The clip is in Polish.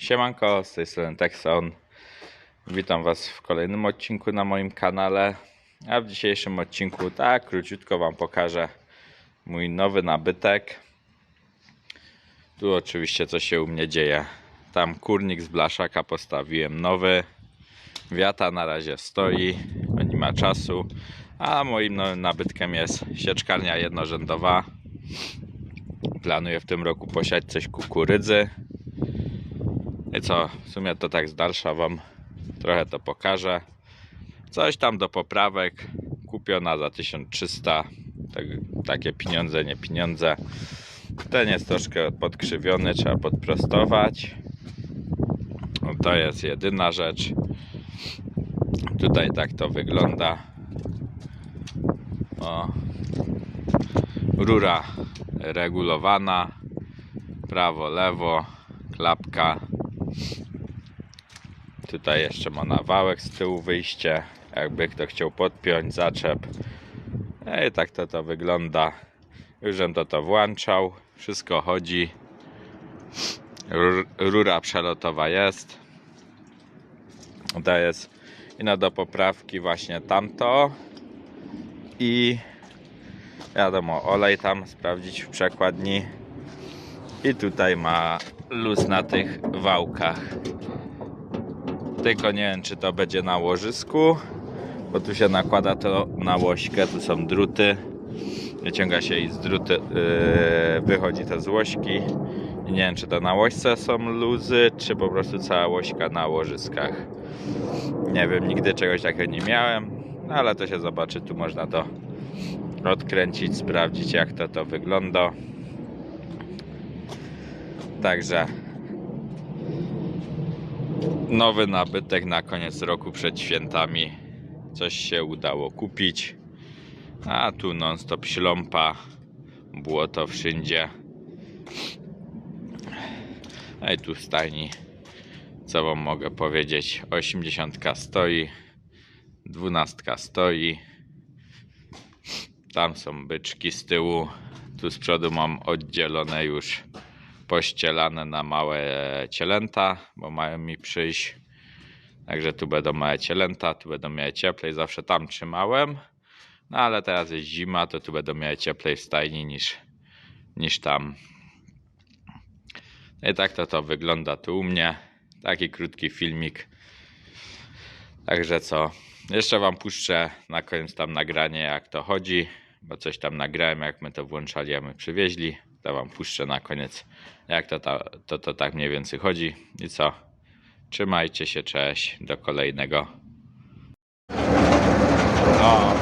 Siemanko, z tej strony Texon. Witam Was w kolejnym odcinku na moim kanale. A w dzisiejszym odcinku, tak króciutko Wam pokażę mój nowy nabytek. Tu oczywiście co się u mnie dzieje. Tam kurnik z blaszaka postawiłem nowy. Wiata na razie stoi, nie ma czasu. A moim nowym nabytkiem jest sieczkarnia jednorzędowa. Planuję w tym roku posiać coś kukurydzy. I co, w sumie to tak z dalsza Wam trochę to pokażę. Coś tam do poprawek kupiona za 1300. Tak, takie pieniądze, nie pieniądze. Ten jest troszkę podkrzywiony, trzeba podprostować. No to jest jedyna rzecz. Tutaj tak to wygląda. O. Rura regulowana. Prawo, lewo, klapka. Tutaj jeszcze ma nawałek z tyłu wyjście. Jakby kto chciał podpiąć zaczep. No I tak to to wygląda. Już żem to to włączał. Wszystko chodzi. Rur- Rura przelotowa jest. To jest ino do poprawki właśnie tamto. I wiadomo, olej tam sprawdzić w przekładni. I tutaj ma luz na tych wałkach. Tylko nie wiem, czy to będzie na łożysku, bo tu się nakłada to na łośkę, tu są druty. Wyciąga się i z druty yy, wychodzi to z łośki. I nie wiem, czy to na łośce są luzy, czy po prostu cała łośka na łożyskach. Nie wiem, nigdy czegoś takiego nie miałem, no ale to się zobaczy. Tu można to odkręcić, sprawdzić, jak to to wygląda. Także nowy nabytek na koniec roku przed świętami. Coś się udało kupić. A tu non-stop śląpa. Było to wszędzie. A i tu stajni. Co wam mogę powiedzieć? 80 stoi. 12 stoi. Tam są byczki z tyłu. Tu z przodu mam oddzielone już pościelane na małe cielęta, bo mają mi przyjść. Także tu będą małe cielęta, tu będą miały cieplej. Zawsze tam trzymałem. No ale teraz jest zima, to tu będą miały cieplej w stajni niż, niż tam. I tak to to wygląda tu u mnie. Taki krótki filmik. Także co? Jeszcze wam puszczę na koniec tam nagranie jak to chodzi, bo coś tam nagrałem jak my to włączali, a my przywieźli. To wam puszczę na koniec jak to, ta, to, to tak mniej więcej chodzi. I co? Trzymajcie się, cześć. Do kolejnego. No,